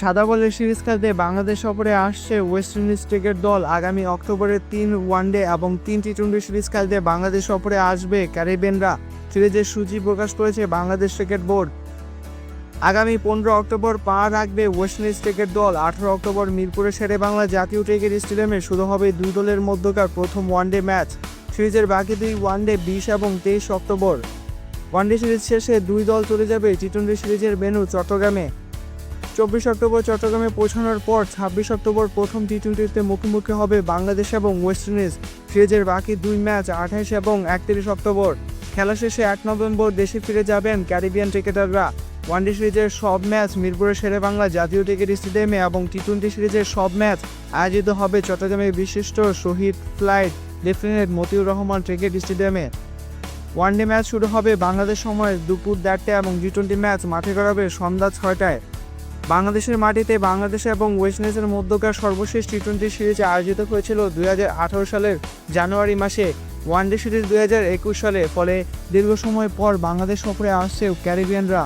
সাদা বলের সিরিজ খেলতে বাংলাদেশ সফরে আসছে ওয়েস্ট ইন্ডিজ ক্রিকেট দল। আগামী অক্টোবরে তিন ওয়ানডে এবং তিন টি টোয়েন্টি সিরিজ খেলতে বাংলাদেশ সফরে আসবে ক্যারিবিয়ানরা। সিরিজের সূচি প্রকাশ করেছে বাংলাদেশ ক্রিকেট বোর্ড। আগামী পনেরো অক্টোবর পা রাখবে ওয়েস্ট ইন্ডিজ ক্রিকেট দল। আঠারো অক্টোবর মিরপুরের শেরে বাংলা জাতীয় ক্রিকেট স্টেডিয়ামে শুরু হবে দুই দলের মধ্যকার প্রথম ওয়ানডে ম্যাচ। সিরিজের বাকি দুই ওয়ানডে বিশ এবং তেইশ অক্টোবর। ওয়ানডে সিরিজ শেষে দুই দল চলে যাবে টি টোয়েন্টি সিরিজের বেনু চট্টগ্রামে। চব্বিশ অক্টোবর চট্টগ্রামে পৌঁছানোর পর ছাব্বিশ অক্টোবর প্রথম টি টোয়েন্টিতে মুখোমুখি হবে বাংলাদেশ এবং ওয়েস্ট ইন্ডিজ। সিরিজের বাকি দুই ম্যাচ আঠাশ এবং একত্রিশ অক্টোবর। খেলা শেষে এক নভেম্বর দেশে ফিরে যাবেন ক্যারিবিয়ান ক্রিকেটাররা। ওয়ানডে সিরিজের সব ম্যাচ মিরপুরের শেরে বাংলা জাতীয় ক্রিকেট স্টেডিয়ামে এবং টি টোয়েন্টি সিরিজের সব ম্যাচ আয়োজিত হবে চট্টগ্রামের বিশিষ্ট শহীদ flight lieutenant Motiur Rahman cricket স্টেডিয়ামে। ওয়ানডে ম্যাচ শুরু হবে বাংলাদেশ সময় দুপুর দেড়টায় এবং টি টোয়েন্টি ম্যাচ মাঠে গড়াবে সন্ধ্যা ছয়টায়। বাংলাদেশের মাটিতে বাংলাদেশ এবং ওয়েস্ট ইন্ডিজের মধ্যকার সর্বশেষ টি টোয়েন্টি সিরিজ আয়োজিত হয়েছিল দুই হাজার আঠারো সালের জানুয়ারি মাসে। ওয়ানডে সিরিজ দুই হাজার একুশ সালে, ফলে দীর্ঘ সময় পর বাংলাদেশ সফরে আসছে ক্যারিবিয়ানরা।